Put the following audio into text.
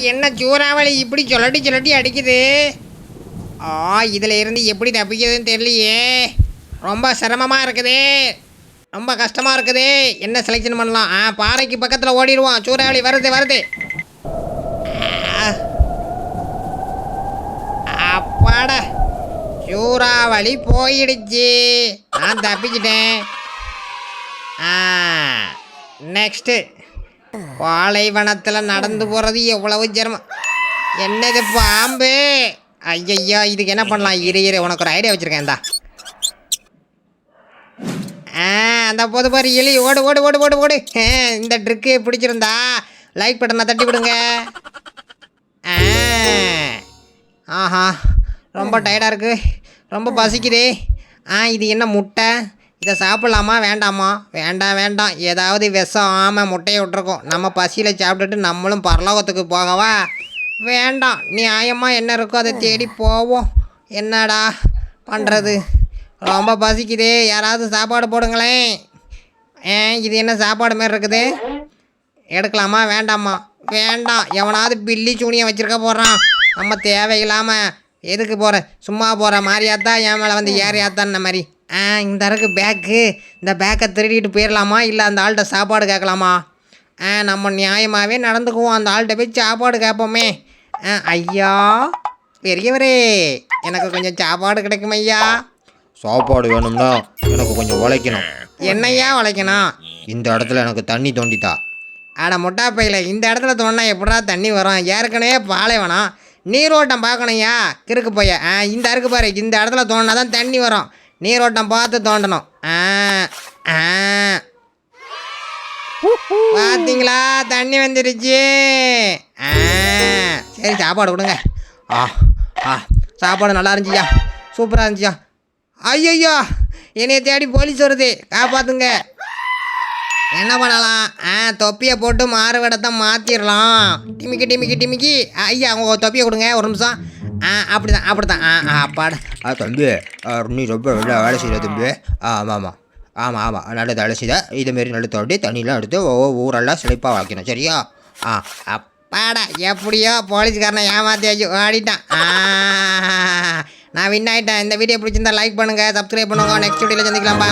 என்ன சூறாவளி இப்படி சொல்லட்டி சொல்லட்டி அடிக்குது? ஆ இதில் இருந்து எப்படி தப்பிக்கிறதுன்னு தெரியலையே. ரொம்ப சிரமமாக இருக்குது. ரொம்ப கஷ்டமாக இருக்குது. என்ன செலெக்ஷன் பண்ணலாம்? ஆ பாறைக்கு பக்கத்தில் ஓடிடுவோம். சூறாவளி வருது வருது. ஆ. அப்பாடா சூறாவளி போயிடுச்சு. நான் தப்பிச்சிட்டேன். ஆ நெக்ஸ்ட்டு பாலைவனத்தில் நடந்து போகிறது எவ்வளவு சிரமம். என்னது பாம்பு? ஐயய்யா இதுக்கு என்ன பண்ணலாம்? இரு இரு உனக்கு ஒரு ஐடியா வச்சுருக்கேன் ஆ அந்த போது பாரு எலி ஓடு ஓடு ஓடு ஓடு ஓடு. ஆ, இந்த ட்ரிக்கு பிடிச்சிருந்தா லைக் பட்டனை தட்டி விடுங்க. ஆ ஆஹா ரொம்ப டயர்டாக இருக்கு. ரொம்ப பசிக்குதே. ஆ இது என்ன முட்டை? இதை சாப்பிட்லாமா? வேண்டாமா? வேண்டாம் வேண்டாம் ஏதாவது விஷம் ஆமை முட்டையை விட்டுருக்கோம். நம்ம பசியில் சாப்பிட்டுட்டு நம்மளும் பரலோகத்துக்கு போகவா? வேண்டாம் நியாயமாக என்ன இருக்கோ அதை தேடி போவோம். என்னடா பண்ணுறது ரொம்ப பசிக்குதே. யாராவது சாப்பாடு போடுங்களேன். ஏ இது என்ன சாப்பாடு மாதிரி இருக்குது? எடுக்கலாமா? வேண்டாமா? வேண்டாம் எவனாவது பில்லி சூனியை வச்சுருக்க போகிறான் நம்ம தேவையில்லாமல் எதுக்கு போகிற சும்மா போகிற மாதிரியாத்தான் என் மேலே வந்து ஏறியாத்தான்னு மாதிரி. இந்த இருக்கு பேக்கு இந்த பேக்கை திருடிட்டு போயிடலாமா இல்லை அந்த ஆள்கிட்ட சாப்பாடு கேட்கலாமா? ஆ நம்ம நியாயமாகவே நடந்துக்குவோம். அந்த ஆள்கிட்ட போய் சாப்பாடு கேட்போமே. ஆ ஐயா பெரியவரே எனக்கு கொஞ்சம் சாப்பாடு கிடைக்கும் ஐயா. சாப்பாடு வேணும்னா எனக்கு கொஞ்சம் உழைக்கணும். என்னையா உழைக்கணும்? இந்த இடத்துல எனக்கு தண்ணி தோண்டித்தா. அட முட்டா பையில இந்த இடத்துல தோண்டினா எப்படா தண்ணி வரும்? ஏற்கனவே பாலைவனம். நீரோட்டம் பார்க்கணும்யா கிறுக்கு போய. ஆ இந்த இருக்கு பாரு. இந்த இடத்துல தோண்டினா தான் தண்ணி வரும். நீரோட்டம் பார்த்து தோண்டணும். ஆ ஆ. பார்த்தீங்களா தண்ணி வந்துருச்சு. ஆ. சரி சாப்பாடு கொடுங்க. ஆ ஆ. சாப்பாடு நல்லா இருந்துச்சியா? சூப்பராக இருந்துச்சியா? ஐயய்யோ என்னைய தேடி போலீஸ் வருது. காப்பாத்துங்க. என்ன பண்ணலாம்? ஆ தொப்பியை போட்டு மாறுவிடத்தை மாற்றிடலாம் டிமிக்கி டிமிக்கி டிமிக்கி. ஐயா அவங்க தொப்பியை கொடுங்க. ஒரு நிமிஷம். ஆ அப்படி தான் அப்படி தான் ஆ ஆ அப்பாடா. ஆ தம்பி ஆ, நீ ரொம்ப நல்லா வேலை செய்கிற தம்பி. ஆ ஆமாம் ஆமாம் ஆமாம் ஆமாம் நல்ல வேலை செய்த இதேமாரி நல்ல தோண்டி தண்ணியெலாம் எடுத்து ஒவ்வொரு ஊரெல்லாம் செழிப்பாக வைக்கணும் சரியா? ஆ அப்பாடா எப்படியோ போலீஸ்காரனை ஏமாத்தியாச்சு ஓடிட்டான். நான் வின் ஆகிட்டேன் இந்த வீடியோ பிடிச்சிருந்தா லைக் பண்ணுங்கள் சப்ஸ்கிரைப் பண்ணுங்க. நெக்ஸ்ட் வீடியோவில் சந்திக்கலாம்.